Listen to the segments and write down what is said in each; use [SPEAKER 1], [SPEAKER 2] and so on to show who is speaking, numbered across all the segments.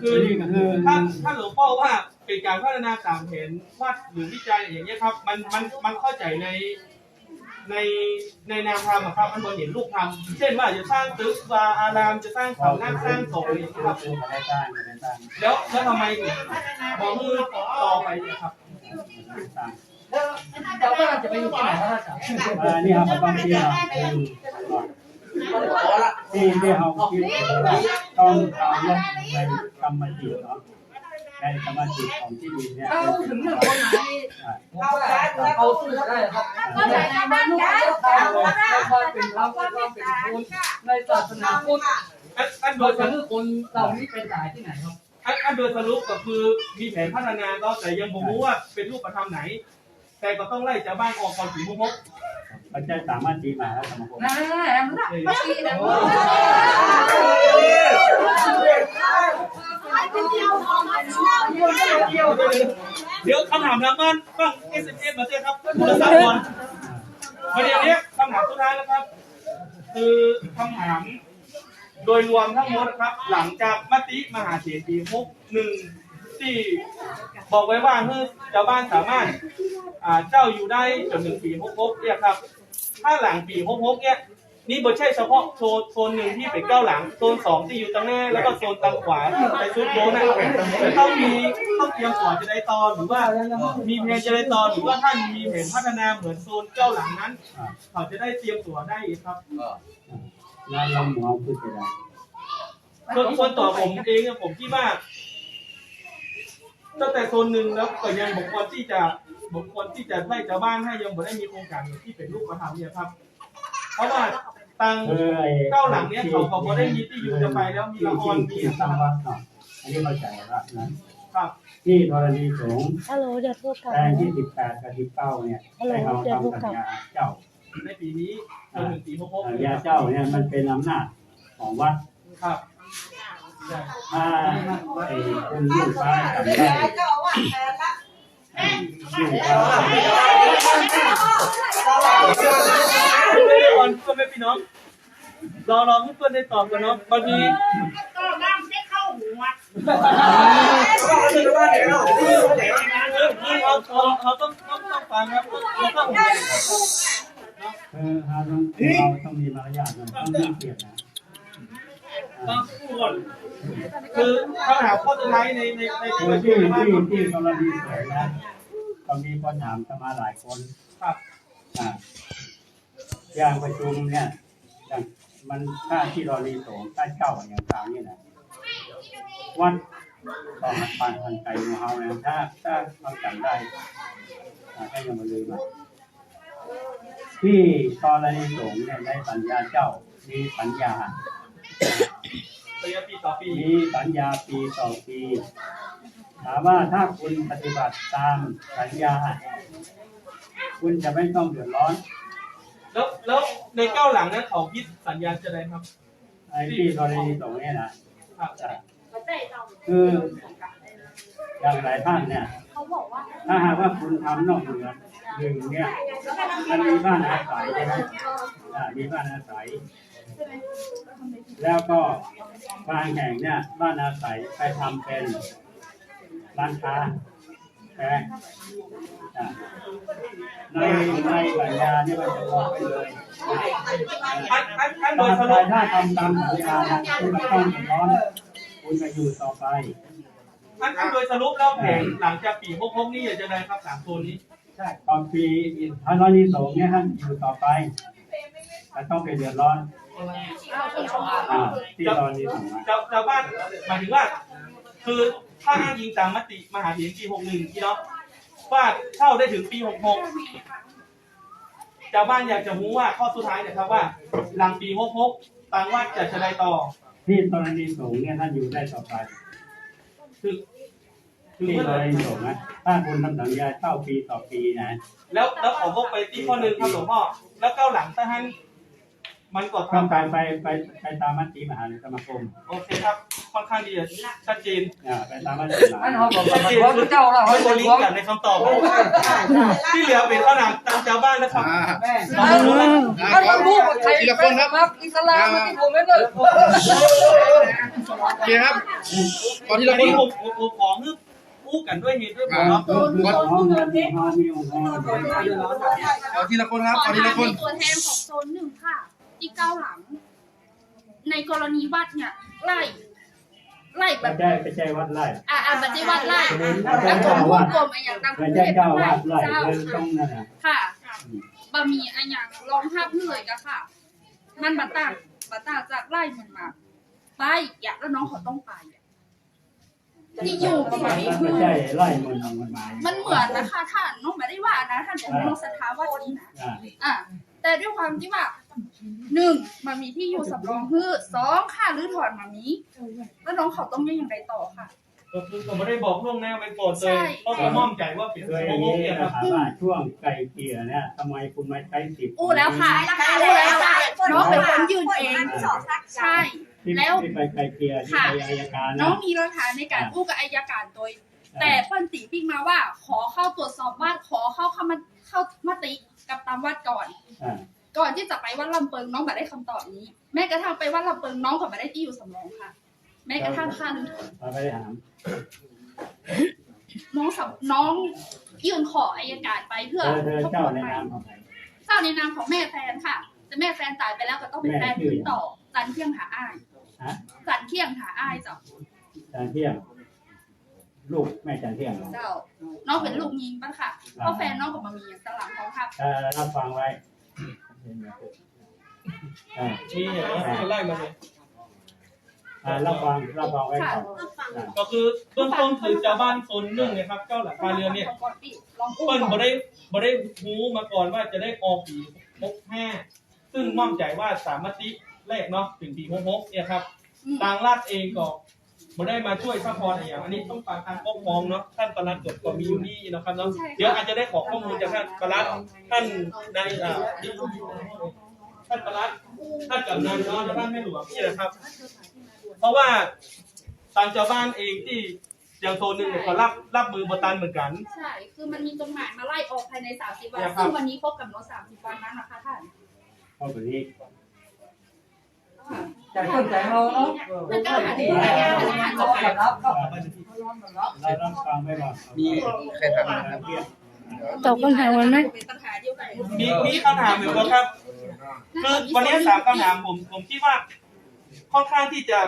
[SPEAKER 1] ครับคือ
[SPEAKER 2] นี่ก็คือ
[SPEAKER 1] ถ้าถ้าหลวงพ่อว่าเป็นการพัฒนาตามแผนวาดหรือวิจัยอย่างเงี้ยครับ มันมันมันเข้าใจในในในแนวทางอะครับมันบนเห็นรูปธรรมเช่นว่าจะสร้างตึกวาอารามจะสร้างเขาหน้าสร้างศพอะไรอย่างเงี้ยครับ
[SPEAKER 2] คือไม่ได้สร้างไม่ได้สร้าง
[SPEAKER 1] แล้วแล้วทำไมถึงบอกมือต่อไปเนี่ยครับ
[SPEAKER 2] ไม่ได้สร้าง
[SPEAKER 3] เจ้าบ้านจะไปอยู่ที่ไหนครับอาจารย์
[SPEAKER 2] อ่านี่ครับบางทีเราที่ที่เราคิดว่า ต้องเอาลงในกรรมจิตเนาะในกรรมจิตของที่ดินเนี่ย
[SPEAKER 3] ถ้าถึงเรื่องคนไหนผมว่าเขาสู้ได้ครับในมนุษยธรรมในควาเป็นธรรมในควาเป็นคนในศาสนาพุทธ
[SPEAKER 1] อันโดยส
[SPEAKER 3] จะ
[SPEAKER 1] รุป
[SPEAKER 3] คนเหล่านี้เป็นสายที่ไหนครับ
[SPEAKER 1] อันโดยสรุปก็คือมีแผนพัฒนาก็แต่ยังบ่รู้ว่าเป็นรูปธรรมไหน แต่ก็ต้องไล่ชาวบ้านออกก่อนถึงมุก
[SPEAKER 2] ปัจจัยสามารถตีมาแล้วสมคม
[SPEAKER 3] นะแอมนะไม่ใช่นะ
[SPEAKER 1] เดี๋ยวคำถามทางบ้านบ้าง S M S มาเจอครับโทรศัพท์ก่อนประเด็นนี้คำถามสุดท้ายแล้วครับ คือคำถาม โดยรวมทั้งหมดนะครับ หลังจากมติมหาเถรปีหกหนึ่งที่บอกไว้ว่าเมื่อชาวบ้านสามารถอ่าเจ้าอยู่ได้จนถึงปีหกหกเนี่ยครับ ถ้าหลังปีหกหกเนี่ยนี่ไม่ใช่เฉพาะโซนโซนหนึ่งที่เป็นเก้าหลังโซนสองที่อยู่ตรงหน้าแล้วก็โซนตางขวาไปซุดโบนะต้องมีต้องเตรียมก่อนจะได้ตอนหรือว่ามีแผนจะได้ตอนหรือว่าท่านมีแผนพัฒนาเหมือนโซนเก้าหลังนั้น เขาจะได้เตรียมตัวได้ครับ
[SPEAKER 2] งานลำหัวคือจะได้
[SPEAKER 1] ส่วนส่วนตัวผมเองอะผมคิดว่าตั้งแต่โซนหนึ่งแล้วก็ยังบุคคลที่จะ บุคคลที่จะไล่ชาวบ้านให้ยังบ่ได้มีโครงการที่เป็นรูปธรรมเนี่ยครับ เพราะว่าตัง
[SPEAKER 2] คือไอ้
[SPEAKER 1] เก้าหลังเนี่ยเขาเขาบ่ได้มีที่อยู่จะไปแล้วมีละครมี
[SPEAKER 2] ที่ตั้งวัดเนาะอันนี้เข้าใจแล้วนะครับ
[SPEAKER 1] ครับ
[SPEAKER 2] ที่ธรณีสงฆ์
[SPEAKER 4] ฮัลโหลเดี๋ยวโทรกลับ
[SPEAKER 2] แปลง
[SPEAKER 4] นะ
[SPEAKER 2] ที่สิบแปดกับสิบเก้าเนี่ยให้เราทำสัญญาเจ้า
[SPEAKER 1] ในปีนี้จนถึงปีหกหก
[SPEAKER 2] สัญญาเจ้าเนี่ยมันเป็นอำนาจของวัด
[SPEAKER 1] ครับใช่
[SPEAKER 2] ถ้าไอ้คุณลูกฟ้าจำได้ลูกฟ้า
[SPEAKER 1] ไม่ได้ก่อนเพื่อนไม่พี่น้องรอรอเพื่อนได้ตอบกันเนาะบางที
[SPEAKER 5] เขา
[SPEAKER 1] เขาเขาต้องต้องต้องฟังครับต้อง
[SPEAKER 2] ต้องเราต้องมีมารยาทนะต้องมีเกียรตินะ
[SPEAKER 1] ต้องพูดคือคำถาข้อสุดท้ายในในใน
[SPEAKER 2] คือ
[SPEAKER 1] ใน
[SPEAKER 2] ที่
[SPEAKER 1] ที่ว่า
[SPEAKER 2] ที่ที่กรณีเกิดนะก็มีคนถามเข้ามาหลายคน
[SPEAKER 1] ครับ
[SPEAKER 2] อ่าอย่างประชุมเนี่ยอย่างมันค่าที่รารีสงค่าเช่าอย่างต่างนี่นะวัดต้องผ่านทางไกลของเขานะถ้าถ้าเขาจำได้อ่าถ้ายังไม่ลืมนะที่กรณีสงฆ์เนี่ยได้สัญญาเจ้ามีสัญญา
[SPEAKER 1] ระยะปีต่อปี
[SPEAKER 2] มีสัญญาปีต่อปี ถามว่าถ้าคุณปฏิบัติตามสัญญา คุณจะไม่ต้องเดือดร้อน
[SPEAKER 1] แล้วแล้วในเก้าหลังนั้นเขาคิดสัญญาจะได้ครับ
[SPEAKER 2] ไอ้ที่กรณีตรงนี้นะครับคืออย่างหลายท่านเนี่ย ถ้าหากว่าคุณทำนอกเหนือหนึ่งเนี่ยมันมีบ้านอาศัยใช่ไหมอ่ามีบ้านอาศัย แล้วก็บางแห่งเนี่ยบ้านอาศัยไปทำเป็นร้านค้าแพงอ่ในในสัญญาเนี่ยมันจะบอกไปเลย
[SPEAKER 1] อันอันอันโด
[SPEAKER 2] ตายมใจ
[SPEAKER 1] รุป
[SPEAKER 2] ถ้าทำตามสัญญาคุณไม่ต้องร้อนคุณจะอยู่ต่อไป
[SPEAKER 1] อันอันโดยสรุปแล้วแผนหลังจากปีหกหกนี่จะได้ครับสามตัวนี้
[SPEAKER 2] ใช่ตอนปีถ้ากรณีสงเนี่ยท่านอยู่ต่อไปจะต้องไปเดือดร้อน อ่าที่กรณีสงฆ์นะ
[SPEAKER 1] ชาวชาวบ้านหมายถึงว่า คือถ้าอ้างอิงตามมติมหาเถรปีหกหนึ่งที่เนาะว่าเข้าได้ถึงปีหกหกชาวบ้านอยากจะรู้ว่าข้อสุดท้ายเนี่ยครับว่า หลังปีหกหกต่างว่าจะจะได้ต่อ
[SPEAKER 2] ที่กรณีสงฆ์เนี่ยท่านอยู่ได้ต่อไป
[SPEAKER 1] คือคือ
[SPEAKER 2] ที่
[SPEAKER 1] เมื่อกไห
[SPEAKER 2] ร
[SPEAKER 1] ร่
[SPEAKER 2] ณีสงฆ์นะถ้าคุณทำสัญญาเช่าปีต่อปีนะ
[SPEAKER 1] แล้วแล้วขอพกไปที่ข้อหนึ่งครับหลวงพ่อแล้วเก้าหลังถ้าท่าน มันก็
[SPEAKER 2] ต้อง
[SPEAKER 1] ทำ
[SPEAKER 2] การไปไปไปตามมติมหาสมาคม
[SPEAKER 1] โอเคครับค่อนข้างดีชัดเจน
[SPEAKER 2] อ่าไปตามมติม
[SPEAKER 3] อัน
[SPEAKER 2] หา
[SPEAKER 3] เขาบอกว่าพระเจ้าเรา
[SPEAKER 1] ไม่
[SPEAKER 3] ให้
[SPEAKER 1] ตัว
[SPEAKER 3] ตัว
[SPEAKER 1] ลิง
[SPEAKER 3] ล้วง
[SPEAKER 1] ก์กันในคำตอบที่เหลือเป็นข้อหนังตามชาวบ้านนะครับ
[SPEAKER 3] อันเราพูดว่า
[SPEAKER 4] ทีละคนครับ
[SPEAKER 3] ครับอิสลามมาที่ผมไม่เลย
[SPEAKER 4] โอเคครับขอที
[SPEAKER 1] อั
[SPEAKER 4] ละ
[SPEAKER 1] น
[SPEAKER 4] คน
[SPEAKER 1] นี้ผมผมผมขอฮึบอู้กันด้วยเหตุด้วยผ
[SPEAKER 4] อ่าม
[SPEAKER 1] เนาะ
[SPEAKER 4] ขอ
[SPEAKER 2] มีห้องเนี่ยมีห้องมีองค์กร
[SPEAKER 4] ขอทีละคนครับ
[SPEAKER 6] ข
[SPEAKER 4] ข
[SPEAKER 6] อ
[SPEAKER 4] อที
[SPEAKER 6] ถา
[SPEAKER 4] ละ
[SPEAKER 6] ม
[SPEAKER 4] คน
[SPEAKER 6] ในตัวแทนของโซนหนึ่งค่ะ อีกเก้าหลัง ในกรณีวัดเนี่ยไล่ไล่แบ
[SPEAKER 2] ไม่
[SPEAKER 6] บ
[SPEAKER 2] ใช่ไม่ใช่วัดไร่
[SPEAKER 6] อ่าอ่าบัจจิวัดไล่
[SPEAKER 2] ไม่
[SPEAKER 6] แล้ว
[SPEAKER 2] ใช่
[SPEAKER 6] ก็
[SPEAKER 2] เจ้าวาด
[SPEAKER 6] งกลมอะไรอย่างต่างป
[SPEAKER 2] ไม่
[SPEAKER 6] ระเท
[SPEAKER 2] ใช่
[SPEAKER 6] ศ
[SPEAKER 2] เจ้า
[SPEAKER 6] ไล่
[SPEAKER 2] วาดไร่
[SPEAKER 6] เจ้า
[SPEAKER 2] เลยตรงนั้นน่ะ
[SPEAKER 6] ค่ะ บะหมี่อันอย่างลองภาพเลยก็ค่ะ มันบัตต่างบัตต่างจากไล่มันมาไปอยากแล้วน้องเขาต้องไปอะที่อยู่ประมาณนี้
[SPEAKER 2] ไม่
[SPEAKER 6] คือ
[SPEAKER 2] ใช่ไร่มันเอามันมา
[SPEAKER 6] มันเหมือนนะคะท่านน้องไม่ได้ว่านะท่านผมน้องสถาว่านี้นะ
[SPEAKER 2] อ่า
[SPEAKER 6] อะ แต่ด้วยความที่ว่าหนึ่งมันมีที่อยู่สำรองคือสองค่ารื้อถอนมามีแล้วน้องเขาต้องยังไงต่อค่ะ
[SPEAKER 1] ก็คือผมไม่ได้บอกล่วงหน้าไปก่อนเล
[SPEAKER 6] ใช่
[SPEAKER 1] ยเพราะผมมั่นใจว่าเป็น
[SPEAKER 2] โดยอ
[SPEAKER 1] โม
[SPEAKER 2] ย่าง
[SPEAKER 1] โม
[SPEAKER 2] นี้
[SPEAKER 1] เนี่ย
[SPEAKER 2] นะ
[SPEAKER 1] ค
[SPEAKER 2] ครับรับว่าช่วงไก่เกลี่ยเนี่ยทำไมคุณไม่ใช้สิบ
[SPEAKER 6] อู้แล้วค่ะอู้แล้วค่ะน้องเป็นคนยืนเองใช่
[SPEAKER 2] ที่
[SPEAKER 6] แล้ว
[SPEAKER 2] ที่ไปไก่เกลี่ยที่ไปอายการ
[SPEAKER 6] น้อ
[SPEAKER 2] นะ
[SPEAKER 6] งมีหลักฐานในการอู้กับอายการโดย แต่เปิ้นตีปิ้งมาว่า ขอเข้าตรวจสอบว่าขอเข้าเข้ามาเข้ามติ กับตามวัดก่อน
[SPEAKER 2] อ่า
[SPEAKER 6] ก่อนที่จะไปวัดลำเปิงน้องมาได้คำตอบนี้ แม้กระทั่งไปวัดลำเปิงน้องก็มาได้ที่อยู่สำรองค่ะ แม้กระทั่งค่ารื้อถอน
[SPEAKER 2] เราไม่ได้ถาม
[SPEAKER 6] น้องสำน้องยื่นขออายการไปเพื่อ
[SPEAKER 2] เธอเธอ
[SPEAKER 6] ทบท
[SPEAKER 2] เจ้า
[SPEAKER 6] วน
[SPEAKER 2] ใน
[SPEAKER 6] ใหม่
[SPEAKER 2] นามของใคร
[SPEAKER 6] เจ้าในนามของแม่แฟนค่ะ แต่แม่แฟนตายไปแล้วก็ต้องเป็นแฟนคืนต่อจันเที่ยงหาอ้าย
[SPEAKER 2] ฮะ
[SPEAKER 6] จันเที่ยงหาอ้ายเจ้า
[SPEAKER 2] จานเที่ยง ลูกแม่จานเที่ยงเหรอ
[SPEAKER 6] เจ้า น้องเป็นลูกยิงปั้นค่ะเพราะแฟนน้องกับมามีอย่างตลังเขาค่ะ
[SPEAKER 2] เออรับฟังไว้อ่า
[SPEAKER 1] นี่เนี่ยเขาไล่มาเลย
[SPEAKER 2] อ่ารับฟังรับฟังไว้ก่อนอ่า
[SPEAKER 1] ก็คือเบื้องต้นคือชาวบ้านโซนหนึ่งเนะครับเจ้าหลักคาเรือนเนี่ย
[SPEAKER 6] ลองพูด
[SPEAKER 1] เปิ้ล
[SPEAKER 6] ก่
[SPEAKER 1] บ่
[SPEAKER 6] อน
[SPEAKER 1] ได้บ่ได้รู้มาก่อนว่าจะได้ออกปีหกห้าซึ่งมั่นใจว่าสามมติแรกเนาะถึงปีหกหกเนี่ยครับ
[SPEAKER 6] อืม
[SPEAKER 1] ทางราชเองก็ บ่ได้มาช่วยซัพพอร์ตอะไรอย่างอันนี้ต้องฟังทางปกครองเนาะท่านประหลัดกฎก็มีอยู่นี่นะครับเนาะเดี๋ยวอาจจะได้ขอข้อมูลจากท่านประหลัดท่านในอ่าท่านประหลัดท่านกำนันเนาะจากท่านแม่หลวงนี่นะครับ เพราะว่าทางชาวบ้านเองที่อย่างโซนหนึ่งเนี่ยเขารับรับมือบตันเหมือนกัน
[SPEAKER 6] ใช่ คือมันมีจดหมายมาไล่ออกภายใน30วัน
[SPEAKER 1] เนี่ยครับ
[SPEAKER 6] ซึ่งวันนี้ครบกำหนด30วันนั้นนะคะท่าน
[SPEAKER 2] เข้าไปนี้
[SPEAKER 3] ใจคนใจเราเนาะ
[SPEAKER 6] มันก็หาด้
[SPEAKER 3] เรา
[SPEAKER 6] หลยอย่างนะ
[SPEAKER 3] รับเข้า
[SPEAKER 2] เรารับฟังไว้ก่อ
[SPEAKER 4] มีใครถามไหมครับ
[SPEAKER 6] ตอบคำถามวันไหม
[SPEAKER 1] มีมีคำถามอยู่บ่ครับ คือวันนี้สามคำถามผมผมคิดว่า ค่อนข้างที่จะ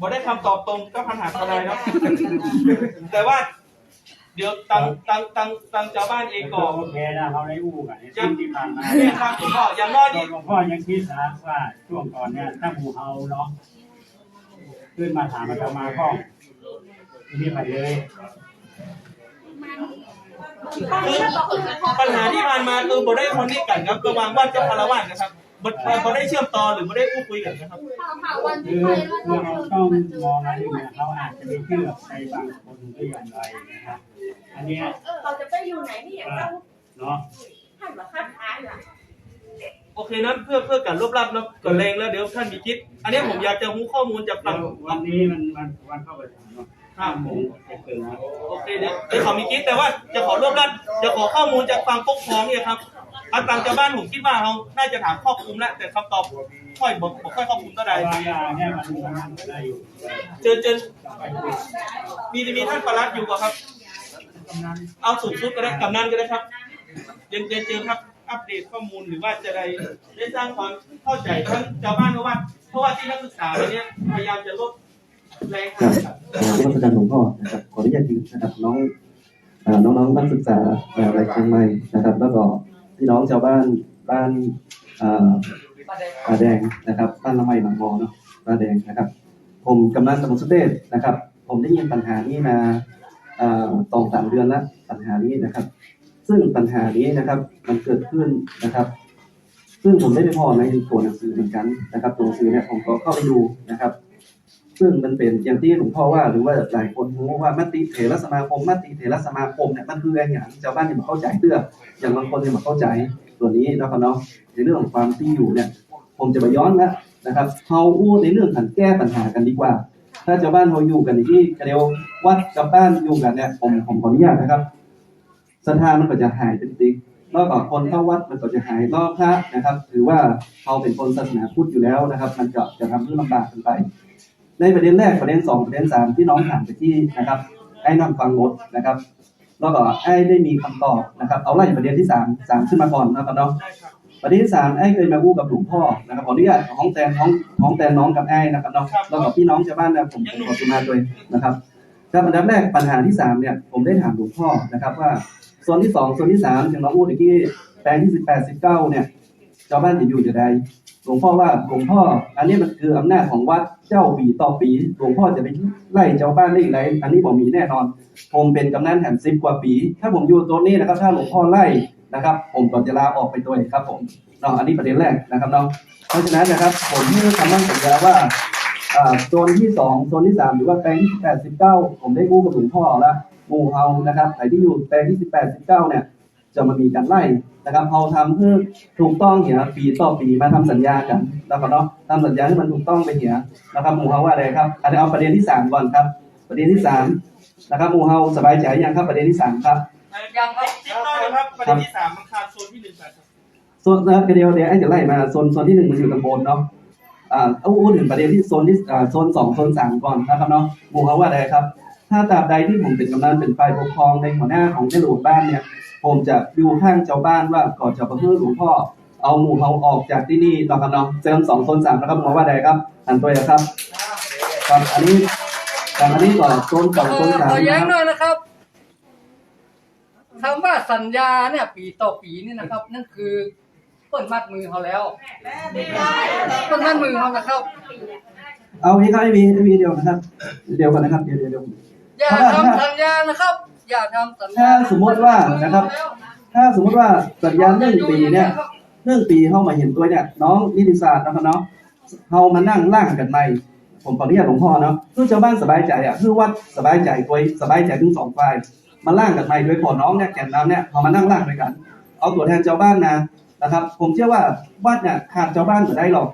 [SPEAKER 1] บ่ได้คำตอบตรงกับคำถามอะไรเนาะแต่ว่า เดี๋ยวตังตังตังตังชาวบ้านเอง
[SPEAKER 2] ก็
[SPEAKER 1] ก็
[SPEAKER 2] โอเคนะเขาได้อู้กันในช่วงที่ผ่านมา
[SPEAKER 1] เนี่ยครับผมก็อย่างน้อยนี่
[SPEAKER 2] หลวงพ่อยังคิดนะว่าช่วงก่อนเนี่ยถ้าหมูเฮาเนาะขึ้นมาถามมาจะมาห้องมีไปเลย
[SPEAKER 1] คือปัญหาที่ผ่านมาคือบ่ได้คนนี้กันครับระหว่างวัดกับคารวะนะครับบ่บ่ได้เชื่อมต่อหรือบ่ได้พูดคุยกันนะครับ
[SPEAKER 6] ข่าวข่าววัน
[SPEAKER 2] คื
[SPEAKER 6] ที่
[SPEAKER 2] อ
[SPEAKER 6] ไป
[SPEAKER 2] คือ
[SPEAKER 6] แล้ว
[SPEAKER 2] เรา
[SPEAKER 6] เรา
[SPEAKER 2] ต้อง
[SPEAKER 6] มันเจอ
[SPEAKER 2] มองอะไรเนี่ยเราอาจจะไม่เชื่อในบางคนก็อย่างไรนะครับ อันเนี้ย
[SPEAKER 5] เราจะไปอยู่ไหนนี่อย่างเรา
[SPEAKER 2] เนาะ
[SPEAKER 5] ท่านมาคัดค้านอะ
[SPEAKER 1] โอเคนั้นเพื่อเพื่อการรวบรัดเนาะก่อนแรงแล้วเดี๋ยวท่านมีคิด อันนี้ผมอยากจะรู้ข้อมูลจากฝั่ง
[SPEAKER 2] วันนี้มันวันวันเข้าไปถามเนาะห้าโมงจะเกินนะ
[SPEAKER 1] โอเคเดี๋ยวเดี๋ยวขอมีคิดแต่ว่าจะขอรวบรัดจะขอข้อมูลจากฝั่งปกครองเนี่ยครับอันต่างจากบ้านผมคิดว่าเขาน่าจะถามครอบคลุมแล้วแต่คำตอบค่อยบอกบอกค่อยครอบคลุมเท่าใด
[SPEAKER 2] บางอย่างเนี่ยมันมันได้อยู่
[SPEAKER 1] เจอเจอมีมีท่านประหลัดอยู่ป่ะครับ เอาสูงสุดก็ได้กำนันก็ได้ครับเจอเจอเจอครับอัปเดตข้อมูลหรือว่าจะได้ได้สร้างความเข้าใจทั้งชาวบ้านเพราะว่าเพราะว่าที่นักศึกษาเนี่ยพยายามจะลดแรงห่างกัน
[SPEAKER 7] นมัสการหลวงพ่อนะครับขออนุญาตยืนนะครับน้องเอ่อน้องๆนักศึกษามหาวิทยาลัยเชียงใหม่นะครับ แล้วก็พี่น้องชาวบ้านบ้านเอ่อป่าแดงนะครับบ้านละไมหลังมอเนาะป่าแดงนะครับ ผมกำนันตำบลสุเดชนะครับ ผมได้ยินปัญหานี้มาเอ่อ สองสามเดือนแล้วปัญหานี้นะครับ ซึ่งปัญหานี้นะครับมันเกิดขึ้นนะครับ ซึ่งผมได้ไปพอในตัวหนังสือเหมือนกันนะครับตัวหนังสือเนี่ยผมก็เข้าไปดูนะครับ ซึ่งมันเป็นอย่างที่หลวงพ่อว่าหรือว่าหลายคนรู้ว่ามติเถรสมาคมมติเถรสมาคมเนี่ยมันคืออะไรอย่างชาวบ้านเนี่ยมาเข้าใจเตื้ออย่างบางคนเนี่ยมาเข้าใจส่วนี้นะครับเนาะในเรื่องของความที่อยู่เนี่ย ผมจะมาย้อนแล้วนะครับเขาอู้ในเรื่องการแก้ปัญหากันดีกว่า ถ้าชาวบ้านเขาอยู่กันที่เดียววัดกับบ้านอยู่กันเนี่ยผมผมขออนุญาตนะครับศรัทธามันก็จะหายเป็นติ๊กแล้วก็คนเข้าวัดมันก็จะหายรอบพระนะครับ ถือว่าเขาเป็นคนศาสนาพุทธอยู่แล้วนะครับ มันก็จะทำให้ลำบากกันไป ในประเด็นแรกประเด็นสองประเด็นสามที่น้องถามไปที่นะครับไอ้นั่งฟังหมดนะครับแล้วก็ไอ้ได้มีคำตอบนะครับ เอาไล่ประเด็นที่สามสามขึ้นมาก่อนนะครับเนาะ
[SPEAKER 1] ได้ครับ
[SPEAKER 7] ประเด็นที่สามไอ้เคยมาอู้กับหลวงพ่อนะครับขออนุญาตห้องแตนห้องห้องแตนน้องกับไอ้นะครับเนาะแล้วก็พี่น้องชาวบ้านนะผมผมขอสุมาด้วยนะครับครับอันดับแรกปัญหาที่สามเนี่ยผมได้ถามหลวงพ่อนะครับว่าโซนที่สองโซนที่สามอย่างน้องอู้ตะกี้แปลงที่สิบแปดสิบเก้าเนี่ยชาวบ้านจะอยู่จะใดหลวงพ่อว่าหลวงพ่อ อันนี้มันคืออำนาจของวัดเจ้าปีต่อปี หลวงพ่อจะไปไล่ชาวบ้านได้อีกไรอันนี้ผมมีแน่นอน ผมเป็นกำนันแห่งสิบกว่าปี ถ้าผมอยู่ตรงนี้นะครับ ถ้าหลวงพ่อไล่ นะครับ ผมก็จะลาออกไปตัวเองครับผมเนาะอันนี้ประเด็นแรกนะครับเนาะเพราะฉะนั้นนะครับผมให้คำมั่นสัญญาว่าโซนที่สองโซนที่สามหรือว่าแปลงที่แปดสิบเก้าผมได้กู้กับหลวงพ่อแล้วหมู่เฮานะครับใครที่อยู่แปลงที่สิบแปดสิบเก้าเนี่ยจะมามีการไล่นะครับเฮาทำเพื่อถูกต้องเหียปีต่อปีมาทำสัญญากันนะครับเนาะทำสัญญาให้มันถูกต้องไปเหียนะครับหมู่เฮาว่าอะไรครับอันนี้เอาประเด็นที่สามก่อนครับ ประเด็นที่สามนะครับหมู่เฮาสบายใจยังครับประเด็นที่สามครับ
[SPEAKER 3] ยังครับ
[SPEAKER 1] ติ๊กน้อยนะครับประเด็นที่สามมันขาดโซนที่หนึ่งไปครับ
[SPEAKER 7] โซนนะครับเดี๋ยวเดี๋ยวไอ้จะไล่มาโซนโซนที่หนึ่งมันอยู่ตำบลเนาะอ่าเอาพูดถึงประเด็นที่โซนที่อ่าโซนสองโซนสามก่อนนะครับเนาะหมู่เขาว่าอะไรครับ ถ้าตราบใดที่ผมเป็นกำนันเป็นฝ่ายปกครองในหัวหน้าของในหลวงบ้านเนี่ย ผมจะดูข้างเจ้าบ้านว่าก่อนจะประพฤติหลวงพ่อเอาหมู่เขาออกจากที่นี่นะครับเนาะเซนสองโซนสามนะครับหมู่ว่าใดครับหันตัวเลยครับครับอันนี้ครับอันนี้ก่อนโซนสอง
[SPEAKER 3] เอ
[SPEAKER 7] โซน
[SPEAKER 3] อ
[SPEAKER 7] สา
[SPEAKER 3] ข
[SPEAKER 7] ม
[SPEAKER 3] อแย้ง
[SPEAKER 7] นะครับ
[SPEAKER 3] หน่อยนะ ครับคำว่าสัญญาเนี่ย ปีต่อปีนี่นะครับ นั่นคือเปิดมัดมือเขาแล้วเปิดมัดมือเขานะครับ
[SPEAKER 7] เอาพี่ครับไม่มีไม่มีเดียวนะครับ เดียวกันนะครับเดี๋ยวเดี๋ยวเดี๋ยว
[SPEAKER 3] อย่าทำสัญญานะครับ อย่าทำสัญญา
[SPEAKER 7] ถ้าสมมติว่านะครับ ถ้าสมมติว่าสัญญาหนึ่งปีเนี่ยเรื่องปีเข้ามาเห็นตัวเนี่ยน้องนิติศาสตร์นะครับเนาะเขามานั่งร่างกันใหม่ผมขออนุญาตหลวงพ่อเนาะเพื่อชาวบ้านสบายใจอะเพื่อวัดสบายใจตัวสบายใจทั้งสองฝ่าย มาร่างกันใหม่โดยขอน้องเนี่ยแก่นนำเนี่ยเขามานั่งร่างด้วยกัน เอาตัวแทนชาวบ้านนะนะครับ ผมเชื่อว่าวัดเนี่ยขาดชาวบ้านไม่ได้หรอก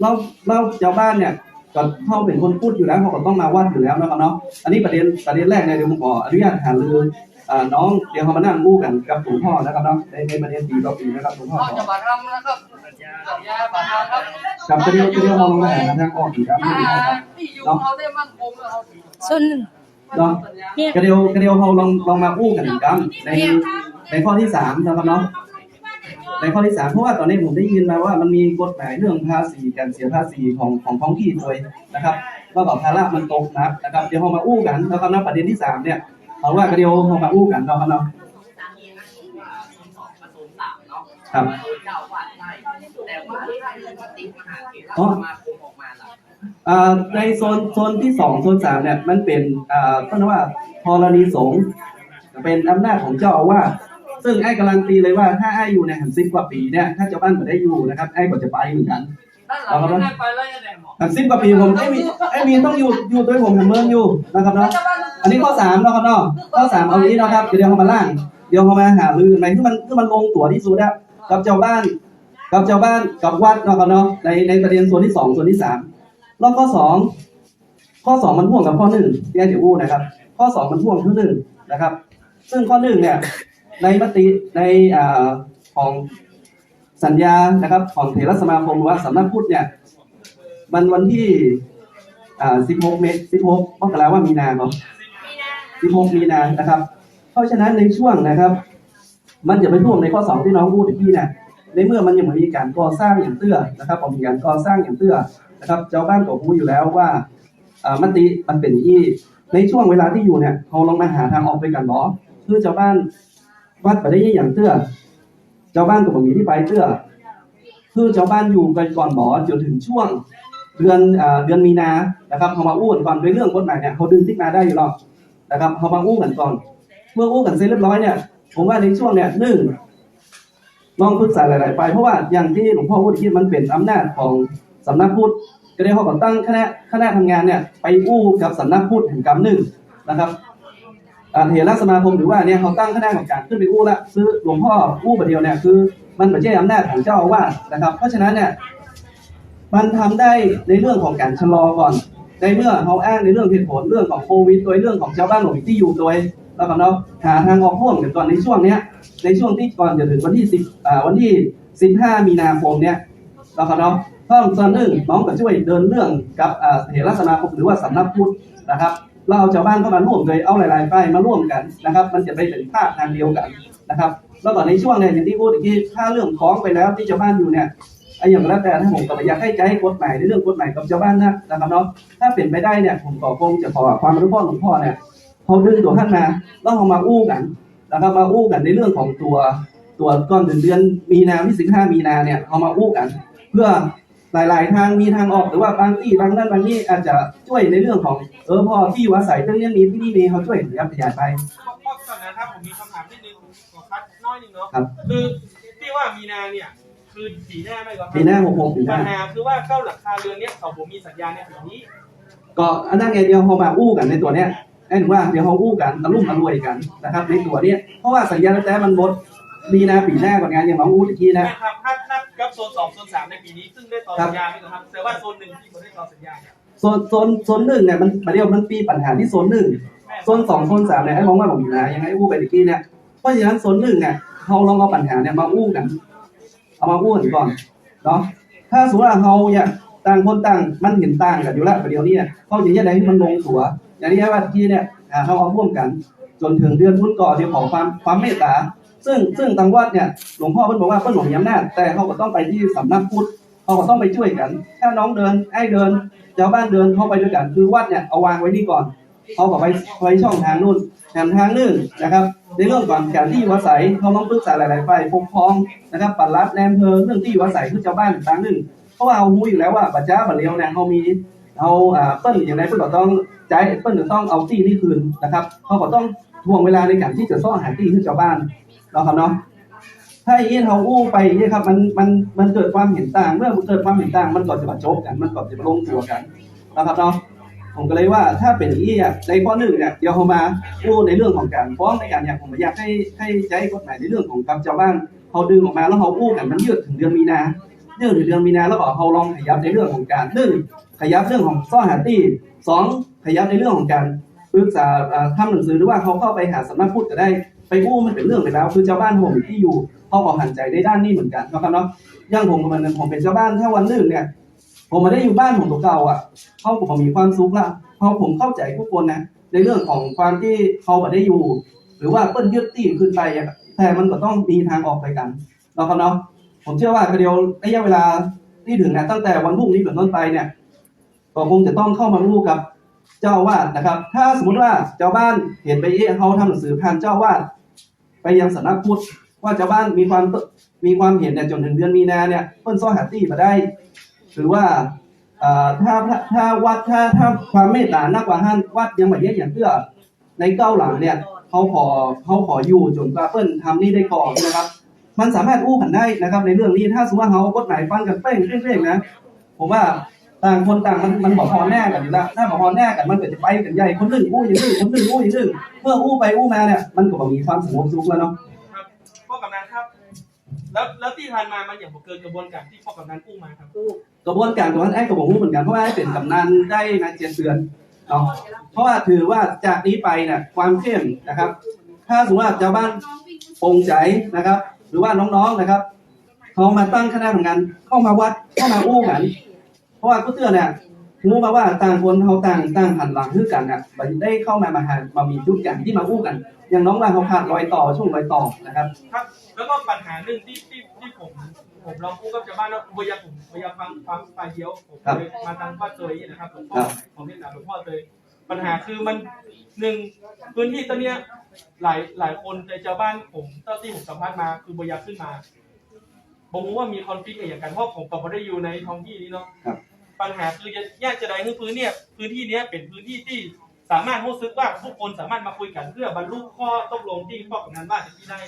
[SPEAKER 7] เราเราชาวบ้านเนี่ยก็เขาเป็นคนพูดอยู่แล้วเขาก็ต้องมาวัดอยู่แล้วนะครับเนาะอันนี้ประเด็นประเด็นแรกเลยเดี๋ยวผมขออนุญาตหารืออ่าน้องเดี๋ยวเขามานั่งรู้กันกับหลวงพ่อนะครับเนาะในในประเด็นปีต่อปีนะครับหลวงพ่อ
[SPEAKER 3] เขา
[SPEAKER 7] ขอ
[SPEAKER 3] จะมาทำนะครับสัญญาบัตรทำครับ
[SPEAKER 7] ครับก็เดียวก็เดียวมองมาหาทางออกอีกครับ
[SPEAKER 3] อ่า
[SPEAKER 7] ไม่ได้ครับ
[SPEAKER 3] ที่อยู่เขาได้มั่นคงแล้ว เขา
[SPEAKER 8] ส่วน
[SPEAKER 7] เนาะก็เดียวก็เดียวเราลองลองมาอู้กันอีกครับในในข้อที่สามนะครับเนาะในข้อที่สามเพราะว่าตอนนี้ผมได้ยินมาว่ามันมีกฎหมายเรื่องภาษีการเสียภาษีของของท้องที่ด้วยนะครับว่าบอกภาระมันตกหนักนะครับเดี๋ยวเรามาอู้กันนะครับนะประเด็นที่สามเนี่ยเอาว่าก็เดียวเรามาอู้กันเนาะครับเนาะครับอ๋ออ่า ในโซนโซนที่สองโซนสามเนี่ยมันเป็นอ่าก็เรียกว่าธรณีสงฆ์เป็นอำนาจของเจ้าอาวาสซึ่งไอ้การันตีเลยว่าถ้าไอ้อยู่ในหันสิบกว่าปีเนี่ยถ้าเจ้าบ้านไม่ได้อยู่นะครับไอ้ก็จะไปเหมือนกัน
[SPEAKER 3] ด้านหลังไม่ได้ไปแล้วยังไงหมอ
[SPEAKER 7] หันสิบกว่าปีผมไอ้มีไอ้มีต้องอยู่อยู่ด้วยผมเมืองอยู่นะครับเนาะอันนี้ข้อสามเนาะครับเนาะข้อสามเอานี้เนาะครับเดี๋ยวเขามาล่างเดี๋ยวเขามาหาลือกันไหมที่มันที่มันลงตัวที่สุดอะกับเจ้าบ้าน กับเจ้าบ้านกับวัดเนาะครับเนาะในในประเด็นส่วนที่สองส่วนที่สาม แล้วข้อสองข้อสองมันพ่วงกับข้อหนึ่งที่อาจารย์พูดนะครับ ข้อสองมันพ่วงข้อหนึ่งนะครับ ซึ่งข้อหนึ่งเนี่ย ในมติในอ่าของสัญญานะครับ ของเถรสมาคมหรือว่าสำนักพุทธเนี่ยมันวันที่อ่า16 เมษ16มกราว่ามีนาเนาะ16 มีนานะครับ เพราะฉะนั้นในช่วงนะครับ มันจะไปพ่วงในข้อสองที่น้องพูดเมื่อกี้เนี่ยในเมื่อมันยังไม่มีการก่อสร้างอย่างเตื้อนะครับพอมีการก่อสร้างอย่างเตื้อ นะครับเจ้าบ้านก็รู้อยู่แล้วว่าอมติมันเป็นยี่ในช่วงเวลาที่อยู่เนี่ยเขาลองมาหาทางออกไปกันหรอคือเจ้าบ้านวัดไปได้ยี่อย่างเตื้อเจ้าบ้านก็บ่มีที่ไปเตื้อคือเจ้าบ้านอยู่กันก่อนหมอจนถึงช่วงเดือนอ่าเดือนมีนานะครับเขามาอู้กันก่อนด้วยเรื่องกฎหมายเนี่ยเขาดึงติ๊กมาได้อยู่หรอกนะครับเขามาอู้กันก่อน เมื่ออู้กันเสร็จเรียบร้อยเนี่ย ผมว่าในช่วงเนี่ยหนึ่งลองปรึกษาหลาย ๆ ไปเพราะว่าอย่างที่หลวงพ่อพูดที่มันเป็นอำนาจของ สำนักพุทธก็ได้เขาก่อตั้งคณะคณะทำงานเนี่ยไปอู้กับสำนักพุทธแห่งกรรมหนึ่งนะครับอ่าเถรสมาคมหรือว่าเนี่ยเขาตั้งคณะกรรมการขึ้นไปอู้ละซื้อหลวงพ่ออู้ประเดียวเนี่ยคือ มันไม่ใช่อำนาจของเจ้าอาวาสนะครับ เพราะฉะนั้นเนี่ยมันทำได้ในเรื่องของการชะลอก่อน ในเมื่อเขาอ้างในเรื่องเหตุผลเรื่องของโควิดโดยเรื่องของชาวบ้านหลวงที่อยู่โดยแล้วก็เนาะหาทางออกร่วมกันก่อนในช่วงเนี้ย ในช่วงที่ก่อนจะถึงวันที่สิบอ่าวันที่สิบห้ามีนาคมเนี้ยแล้วก็เนาะ เพิ่มส่วนนึ่งน้องก็ช่วยเดินเรื่องกับเหตุลักษณะคมหรือว่าสำนักพุทธนะครับ เราเอาชาวบ้านเข้ามาร่วมโดยเอาหลายๆฝ่ายมาร่วมกันนะครับ มันจะไปเป็นภาพทางเดียวกันนะครับแล้วก็ในช่วงเนี่ยอย่างที่พูดเมื่ถ้าเรื่องฟ้องไปแล้วที่ชาวบ้านอยู่เนี่ยไอ้อย่างแล้วแต่ถ้าผมก็อยากให้ใจกฎหมายในเรื่องกฎหมายกับชาวบ้านนะนะครับเนาะถ้าเป็นไปได้เนี่ยผมก็คงจะขอความอนุเคราะห์หลวงพ่อเนี่ยเขาดึงตัวท่านมาแล้วเอามาอู้กันนะครับมาอู้กันในเรื่องของตัวตัวก่อนถึงเดือนมีนาที่สิบห้ามีนาเนี่ยเอามาอู้กัน เพื่อ หลาย ๆ ทางมีทางออกหรือว่าบางที่บางนั้นบางที่อาจจะช่วยในเรื่องของเออพอที่อยู่อาศัยเรื่องนี้มีที่นี่มีเขาช่วยขยับขยายไป
[SPEAKER 1] ข้อข้อก่อนนะครับผมมีคำถามนิดนึงขอคัดน้อยหนึงเนาะ
[SPEAKER 7] ครับ
[SPEAKER 1] คือที่ว่ามีนาเนี่ยคือปีหน้าไหมครับ
[SPEAKER 7] ปีหน้าหกหกปีห
[SPEAKER 1] ปั
[SPEAKER 7] น้า
[SPEAKER 1] ญหาคือว่าเข้าหลักคาเรือนเนี้ยเขาผมมีสัญญาในปีนี้
[SPEAKER 7] ก็อันนั้นไงเดียวเขามาอู้กันในตัวเนี้ยไอ้หนูว่าเดี๋ยวเขาอู้กันตะลุ่มตะรวยกันนะครับในตัวเนี้ยเพราะว่าสัญญาแต่มันหมด มีนาปีหน้าก่อนงานอย่างน้องอู้ตะกี้นะ
[SPEAKER 1] นะครับถ้านับกับโซนสองโซนสามในปีนี้ ซึ่งได้ต่อสัญญาไหมครับแต่ว่าโซนหนึ่งที่ผมได้ต่อสัญญาเนี่ย
[SPEAKER 7] โซนโซนโซนหนึ่งเนี่ยมันประเดี๋ยวมันปีปัญหาที่โซนหนึ่งโซนสองโซนสามเนี่ยไอ้มองว่าผมอยู่นะยังไงอู้ไปตะกี้เนี่ยเพราะฉะนั้นโซนหนึ่งเนี่ยเขาลองเอาปัญหาเนี่ยมาอู้กันเอามาอู้กันก่อนเนาะถ้าสมมติว่าเขาเนี่ยต่างคนต่างมันเห็นต่างกันอยู่แล้วประเดี๋ยวนี้เนี่ยเขาจะยังไงให้มันลงตัว อย่างที่ว่าตะกี้เนี่ยอ่าเขาเอาร่วมกัน จนถึงเดือนพุธก่อนเดี๋ยวขอความความเมตตา ซึ่งซึ่งทางวัดเนี่ยหลวงพ่อเพิ่นบอกว่าเพิ่นหลวงมีอำนาจแต่เขาก็ต้องไปที่สำนักพุทธเขาก็ต้องไปช่วยกัน ถ้าน้องเดินไอ้เดินชาวบ้านเดินเข้าไปด้วยกัน คือวัดเนี่ยเอาวางไว้นี่ก่อนเขาก็ไปไปช่องทางนู่นแถมทางนึงนะครับ ในเรื่องก่อนการที่อยู่อาศัยเขาต้องปรึกษาหลายๆฝ่ายปกครองนะครับปัดรัฐแนมเพอเรื่องที่อยู่อาศัยคือชาวบ้านทางนึงเพราะว่าเอาหูอยู่แล้วว่าปัจจ้าปัจเลียวเนี่ยเขามีเอาอ่าเปิ้ลอย่างไรเปิ้ลก็ต้องใจเปิ้ลจะต้องเอาที่นี่คืนนะครับเขาก็ต้องทวงเวลาในการที่จะซ่อหาที่ให้ชาวบ้าน นาะครับเนาะถ้าอย่างนี้เราอู้ไปอย่างนี้ครับมันมันมันเกิดความเห็นต่าง เมื่อมันเกิดความเห็นต่าง มันก่อนจะมาโจบกัน มันก่อนจะมาลงตัวกันนะครับเนาะผมก็เลยว่าถ้าเป็นอย่างนี้อะในข้อหนึ่งเนี่ยเดี๋ยวเขามาอู้ในเรื่องของการฟ้องในการอย่างผมอยากให้ให้ใช้กฎหมายในเรื่องของกับชาบ้านเขาดึงออกมาแล้วเขาอู้กันมันยืดถึงเดือนมีนาเรื่องถึงเดือนมีนาแล้วก็เขาลองขยับในเรื่องของการหนึ่งขยับเรื่องของซ่อหาที่สองขยับในเรื่องของการปรึกษาทำหนังสือหรือว่าเขาเข้าไปหาสำนักพุทธก็ได้ ไปอู้มันเป็นเรื่องไปแล้ว คือชาวบ้านผมที่อยู่เขาก็หันใจในด้านนี้เหมือนกันนะครับเนาะอยังผมกับมันผมเป็นชาวบ้านถ้าวันหนึ่งเนี่ย ผมมาได้อยู่บ้านผมตัวเก่าอะเขาผมมีความสุขละเพราะผมเข้าใจทุกคนนะในเรื่องของความที่เขาไม่ได้อยู่ หรือว่าเปิ้นยึดตีนขึ้นไปอะแต่มันก็ต้องมีทางออกไปกันนะครับเนาะผมเชื่อว่าเดียวระยะเวลาที่ถึงนะตั้งแต่วันพรุ่งนี้เป็นต้นไปเนี่ยก็คงจะต้องเข้ามารู้กับเจ้าวาสนะครับ ถ้าสมมติว่าเจ้าบ้านเห็นไปเอ๊ะเขาทำหนังสือผ่านเจ้าวาส ไปยังสำนักพุทธว่าเจ้าบ้านมีความมีความเห็นเนี่ยจนถึงเดือนมีนาเนี่ยเพิ่นซ่อหาตี้มาได้ หรือว่าถ้าถ้าถ้าวัดถ้าถ้าความเมตตานักกว่าห้านวัดยังไม่เยอะอย่างเพื่อในเก้าหลังเนี่ยเขาขอเขาขออยู่จนกว่าเปิ้นทำนี่ได้ก่อนนะครับ มันสามารถอู้กันได้นะครับ ในเรื่องนี้ถ้าสมมติว่าเขากฎหมายฟันกันเป้งเป้งๆนะผมว่า ต่างคนต่างมันมันบอกพอแน่กันอยู่แล้วถ้าบอกพอแน่กันมันเกิดจะไปกันใหญ่คนหนึ่งอู้อย่างหนึ่งคนหนึ่งอู้อย่างหนึ่งเมื่ออู้ไปอู้มาเนี่ยมันก็บ่มีความสงบสุขแล้วเนาะ
[SPEAKER 1] ครับพ่อกำนันครับ แล้วแล้วที่ผ่านมามันอย่างบ่เกินกระบวนการที่พ่อกำนันกู้มาครับ
[SPEAKER 7] กระบวนการของนั้นไอ้ก็บอกรู้เหมือนกันเพราะว่าไอ้เป็นกำนันได้มาเจ็ดเดือนเนาะเพราะว่าถือว่าจากนี้ไปเนี่ยความเข้มนะครับ ถ้าสมมติว่าชาวบ้านโปร่งใจนะครับ หรือว่าน้องๆนะครับเขามาตั้งคณะทำงานเข้ามาวัดเข้ามาอู้กัน เพราะว่ากูเตือนเนี่ยรู้มาว่าต่างคนเขาต่างต่างหันหลังคือกันอะมันได้เข้ามามาหามามีจุดกันที่มาอู้กัน อย่างน้องว่าเขาขาดรอยต่อช่วงรอยต่อนะครับ
[SPEAKER 1] ครับ แล้วก็ปัญหาหนึ่งที่ที่ที่ผมผมลองกู้กับชาวบ้านแล้วบอยากผมบอยากฟังฟังฝ่ายเดียวผม
[SPEAKER 7] ครับ
[SPEAKER 1] เลยมาทางพ่อเตยนะครับหลวงพ่
[SPEAKER 7] ครั
[SPEAKER 1] อบผมเรียนถามหลวงพ่อเตยปัญหาคือมันหนึ่งพื้นที่ตอนเนี้ยหลายหลายคนในชาวบ้านผมเท่าที่ผมสัมภาษณ์มาคือบอยากขึ้นมาผมรู้ว่ามีคอนฟ lict อะไรอย่างกันเพราะผมก็ไม่ได้อยู่ในท้องที่นี้เนาะ
[SPEAKER 7] ครับ
[SPEAKER 1] ปัญหาคือจะแยกจะใดคือพื้นเนี่ยพื้นที่เนี้ยเป็นพื้นที่ที่สามารถรู้สึกว่าทุกคนสามารถมาคุยกันเพื่อบรรลุข้อตกลงที่พ่อกำนันว่าจะที่ได้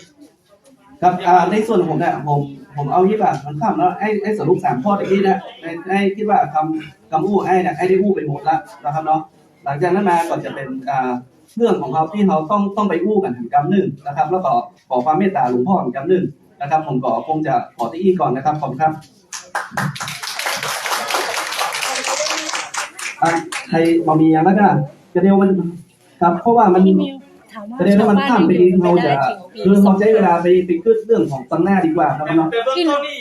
[SPEAKER 7] ครับอ่าในส่วนของผมเนี่ยผมผมเอาที่แบบมันข้ามแล้วไอ้ไอ้สรุปสามข้อตะกี้นะไอ้ไอ้คิดว่าคำคำอู้ไอ้เนี่ยไอ้ได้อู้ไปหมดล้วนะครับเนาะหลังจากนั้นมาก็จะเป็นอ่าเรื่องของเขาที่เขาต้องต้องไปอู้กันถึงกำหนึ่งนะครับ แล้วก็ขอความเมตตาหลวงพ่อถึงกำหนึ่งนะครับ ผมก็คงจะขอที่อีก่อนนะครับขอบคุณครับ อะใครมามีอย่างนั้นก็จะเดียวมันครับเพราะว่ามัน
[SPEAKER 5] พี่มิวถาม
[SPEAKER 7] ประเด็นนั้นมันข้ามไปอีกเราจะคือเราใช้เวลาไปไปขึ้นเรื่องของตังหน้าดีกว่าครับ
[SPEAKER 1] แต่
[SPEAKER 7] น้อง
[SPEAKER 1] แต่เบื้องต้นนี่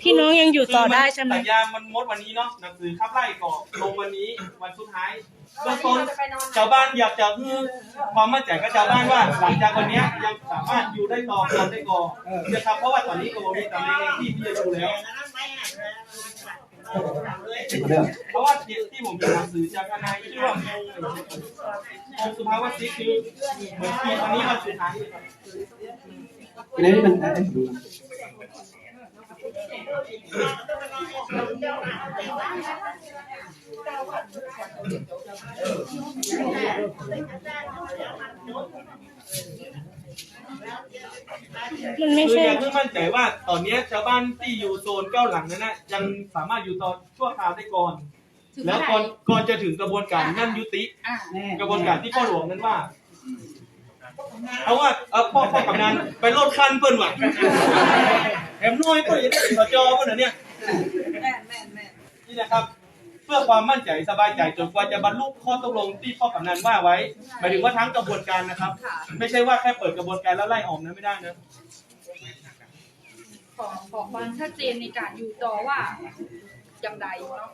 [SPEAKER 8] พี่น้องยังอยู่ต่อได้ใช่ไหม
[SPEAKER 1] สัญญามันมดวันนี้เนาะหนังสือขับไล่ก่อลงวันนี้วันสุดท้ายเบื้องต้นชาวบ้านอยากจะให้ความมั่นใจกับชาวบ้านว่า หลังจากวันเนี้ยยังสามารถอยู่ได้ต่อคนได้ก่อนะครับเพราะว่าตอนนี้ก็มีตำแหน่งที่ที่จะดูแล้ว
[SPEAKER 7] เรื่อง
[SPEAKER 1] เพราะว่าที่ผมมีหนังสือจากนายที่อว่าองค์สุภาวสิคือเหมือนที่วันนี้วันสุดท้ายครับ
[SPEAKER 7] ประเนนี้มันเอ้ยดูนะ
[SPEAKER 8] มันไม่
[SPEAKER 1] คือ
[SPEAKER 8] ใช่
[SPEAKER 1] อยากให้มั่นใจว่าตอนนี้ชาวบ้านที่อยู่โซนเก้าหลังนั้นนะยังสามารถอยู่ต่อชั่วคราวได้ก่อน
[SPEAKER 6] ถึง
[SPEAKER 1] แล้ว
[SPEAKER 6] เมื่อไห
[SPEAKER 1] ก่อน
[SPEAKER 6] ร่
[SPEAKER 1] ก่อนจะถึงกระบวนการนั่นยุติ
[SPEAKER 6] อะ
[SPEAKER 1] กระบวนการที่พ่อหลวงนั้นว่าเพราะว่าเออพ่อพ่อกำนันไปโลดคันเปิ้นว่ะแอมน้อยเปิ้นยังได้เป็นสจเปิ้นเหรอเนี่ยนี่นะครับเพื่อความมั่นใจสบายใจจนกว่าจะบรรลุข้อตกลงที่พ่อกำนันว่าไว้หมายถึงว่าทั้งกระบวนการนะครับ
[SPEAKER 6] ค่ะ
[SPEAKER 1] ไม่ใช่ว่าแค่เปิดกระบวนการแล้วไล่ออกนะไม่ได้นะ
[SPEAKER 6] ขอขอความชัดเจนในการอยู่ต่อว่าอย่างไรเนาะ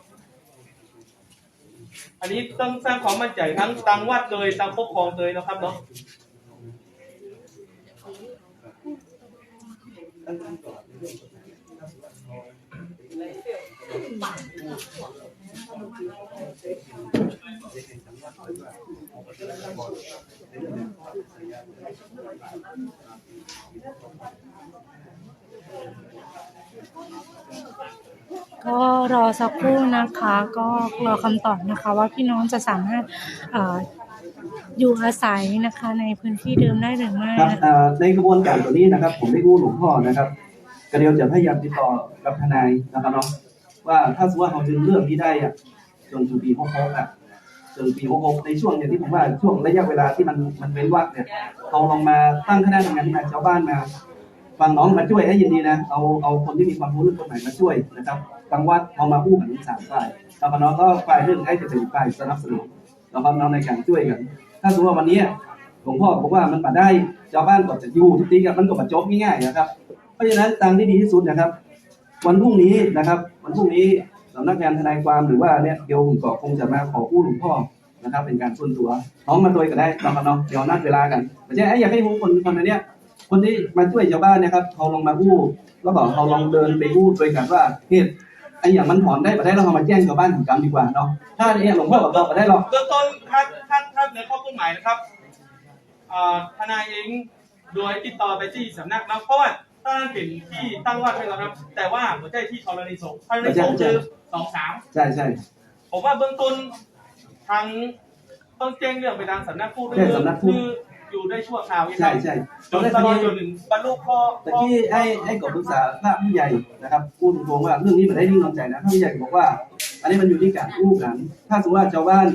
[SPEAKER 1] อันนี้ต้องสร้างความมั่นใจทั้งตังวัดเลยตังปกครองเลยนะครับเนาะ
[SPEAKER 8] ก็ ก็รอสักครู่นะคะ ก็รอคำตอบนะคะ ว่าพี่น้องจะสามารถอยู่อาศัยนะคะในพื้นที่เดิมได้หรือไม่
[SPEAKER 7] ครับ
[SPEAKER 8] นะ
[SPEAKER 7] ในกระบวนการตัวนี้นะครับ ผมได้รู้หลวงพ่อนะครับกระเดียวจะพยายามติดต่อกับทนายนะครับเนาะ ว่าถ้าสมมติว่าเขาดึงเรื่องนี้ได้อะจนถึงปี66อะจนปี66ในช่วงเนี่ยที่ผมว่าช่วงระยะเวลาที่มันมันเว้นวักเนี่ยเขาลองมาตั้งคณะทำงานที่มาชาวบ้านมาฟังน้องมาช่วยให้ยินดีนะเอาเอาคนที่มีความรู้เรื่องกฎหมายมาช่วยนะครับทางวัดเอามาพูดกันทั้งสามฝ่ายแล้วก็น้องก็ฝ่ายหนึ่งให้จะเป็นฝ่ายสนับสนุนแล้วก็น้องในการช่วยกัน ถ้าสมมติว่าวันนี้หลวงพ่อบอกว่ามันมาได้ชาวบ้านก็จะอยู่ทุกทีกับมันก็มาจบง่ายๆนะครับ เพราะฉะนั้นทางที่ดีที่สุดนะครับ วันพรุ่งนี้นะครับ วันพรุ่งนี้สำนักงานทนายความหรือว่าเนี่ยเดี๋ยวผมก็คงจะมาขอกู้หลวงพ่อนะครับ เป็นการส่วนตัวน้องมาตัวก็ได้น้องมาน้องเดี๋ยวนัดเวลากันไม่ใช่ไอ้อยากให้ผมคนคนเนี้ยคนที่มาช่วยชาวบ้านนะครับเขาลองมากู้แล้วบอกเขาลองเดินไปกู้โดยกันว่าเหตุไอ้อย่างมันถอนได้มาได้เราเอามาแจ้งชาวบ้านถึงกรรมดีกว่าเนาะถ้าเนี่ยหลวงพ่อบอกเราไม่ได้หรอก
[SPEAKER 1] เบื้องต้นถ้าถ้าถ้าในข้อกฎหมายนะครับทนายเองโดยติดต่อไปที่สำนักนะเพราะว่า ถ้านั้นเป็นที่ตั้งวัดให้เราครับแต่ว่าหัวใจที่ธรณีสงฆ์ธรณีสงฆ์คือสองสาม
[SPEAKER 7] ใช่ใช่
[SPEAKER 1] ผมว่าเบื้องต้นทางต้องแจ้งเรื่องไปทางสำนักพูดด้วย
[SPEAKER 7] แจ้งสำนักพุทธ
[SPEAKER 1] คืออยู่ได้ชั่วคราวยังไง
[SPEAKER 7] ใช่ใช่
[SPEAKER 1] จนตลอดจนถึงบรรลุข้อ
[SPEAKER 7] แต่ที่ให้ให้กบปรึกษาพระผู้ใหญ่นะครับพูดตรงๆว่าเรื่องนี้มันได้นิ่งนอนใจนะพระผู้ใหญ่บอกว่า อันนี้มันอยู่ที่การอู้กัน ถ้าสมมติว่าชาวบ้าน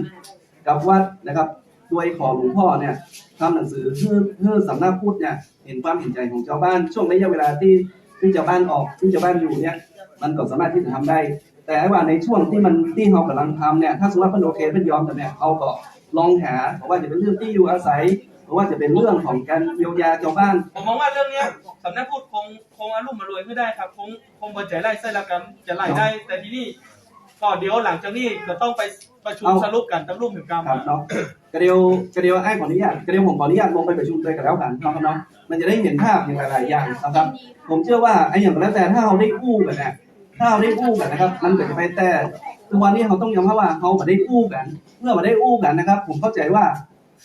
[SPEAKER 7] กับวัดนะครับ โดยขอหลวงพ่อเนี่ยทำหนังสือเพื่อเพื่อสำนักพุทธเนี่ยเห็นความเห็นใจของชาวบ้าน ช่วงระยะเวลาที่ที่ชาวบ้านออกที่ชาวบ้านอยู่เนี่ยมันก็สามารถที่จะทำได้ แต่ว่าในช่วงที่มันที่เรากำลังทำเนี่ยถ้าสมมติว่าเพิ่นโอเคเพิ่นยอมแต่เนี่ยเขาก็ลองหาเพราะว่าจะเป็นเรื่องที่อยู่อาศัยเพราะว่าจะเป็นเรื่องของการเยียวยาชาวบ้าน
[SPEAKER 1] ผมมองว่าเรื่องเนี้ยสำนักพูดคงคงอารมณ์มารวยขึ้นได้ครับคงคงบรรจัยไล่ไส้ละกันจะไล่ได้แต่ที่นี่ ก็เดี๋ยวหลังจากนี้จะต้องไปประชุม
[SPEAKER 7] เอา
[SPEAKER 1] สรุปกันตั้งรูปถึงกรรม
[SPEAKER 7] ครับเนาะกระเดียวกระเดียวไอ้ขออนุญาตกระเดียวผมขออนุญาตลงไปประชุมด้วยกันแล้วกันเนาะครับเนาะมันจะได้เห็นภาพอย่างหลายๆอย่างนะครับ ผมเชื่อว่าไอ้อย่างแล้วแต่ถ้าเราได้กู้กันเนี่ยถ้าเราได้กู้กันนะครับ มันก็จะไปแต่ทุกวันนี้เราต้องยอมรับว่าเขาไม่ได้กู้กัน เมื่อมาได้กู้กันนะครับ ผมเข้าใจว่า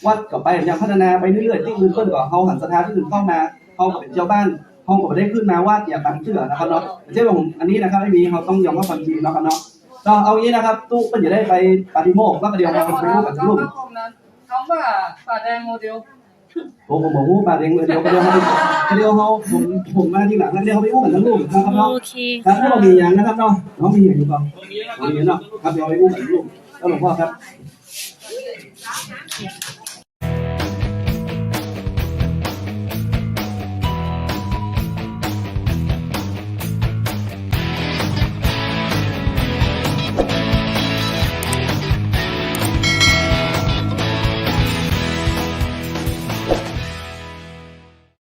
[SPEAKER 7] วัดก็ไปยังพัฒนาไปเรื่อยๆที่อื่นเพิ่นก็เขาหันสถานที่อื่นเข้ามาเขาก็เป็นเจ้าบ้านเขาก็ไม่ได้ขึ้นมาว่าอย่าบังเชื่อนะครับเนาะไม่ใช่ว่าผมอันนี้นะครับไม่มีเขาต้องยอมรับความจริงเนาะครับเนาะ ก็เอางี้นะครับ ตู้เพิ่นจะได้ไปปฏิโมกข์แล้วก็เดียวเราไปรูปกันรูป
[SPEAKER 3] คำว่าป่าแดงโมเดล
[SPEAKER 7] ผมผมบอกว่าบาดเองเดียวก็เดียวเขาก็เดียวเขาผมผมมาที่หลังแล้วเดียวเขาไปอู้กันทั้งลูกนะครับเนาะ
[SPEAKER 8] โอเค
[SPEAKER 7] ครับถ้าเรามีอย่างนะครับเนาะน้องมีอย่างอยู่ก่อน
[SPEAKER 1] ตรงนี้นะค
[SPEAKER 7] ตร
[SPEAKER 1] รับ
[SPEAKER 7] งนี้เนาะครับเดี๋ยวเอาไปอู้กันทั้งลูกแล้วหลวงพ่อครับ